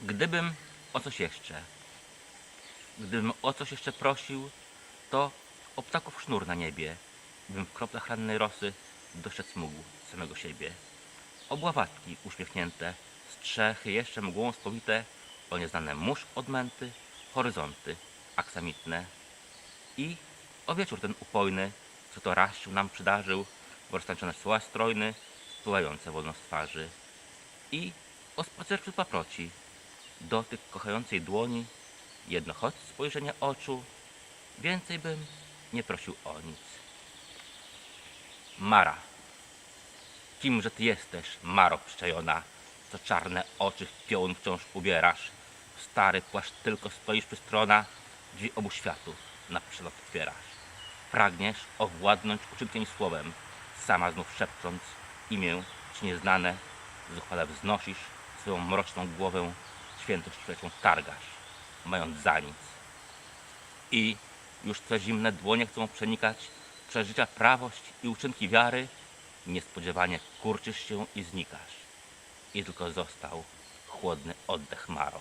Gdybym o coś jeszcze, gdybym o coś jeszcze prosił, to o ptaków sznur na niebie, bym w kroplach rannej rosy dostrzec mógł samego siebie. O bławatki uśmiechnięte, strzechy jeszcze mgłą spowite, o nieznane mórz odmęty, horyzonty aksamitne i o wieczór ten upojny, co to raz się nam przydarzył, w roztańczone słowa strojny, spływające wolno z twarzy i o spacer wśród paproci, dotyk kochającej dłoni, jedno choć spojrzenie oczu, więcej bym nie prosił o nic. Mara, kimże ty jesteś, Maro przyczajona, co czarne oczy w piołun wciąż ubierasz, stary płaszcz tylko stoisz przy strona, drzwi obu światów na przelot otwierasz. Pragniesz owładnąć uczynkiem słowem, sama znów szepcząc imię ci nieznane, zuchwale wznosisz swoją mroczną głowę, świętość świeczą targasz, mając za nic. I już twe zimne dłonie chcą przenikać przeżycia prawość i uczynki wiary, niespodziewanie kurczysz się i znikasz. I tylko został chłodny oddech Maro.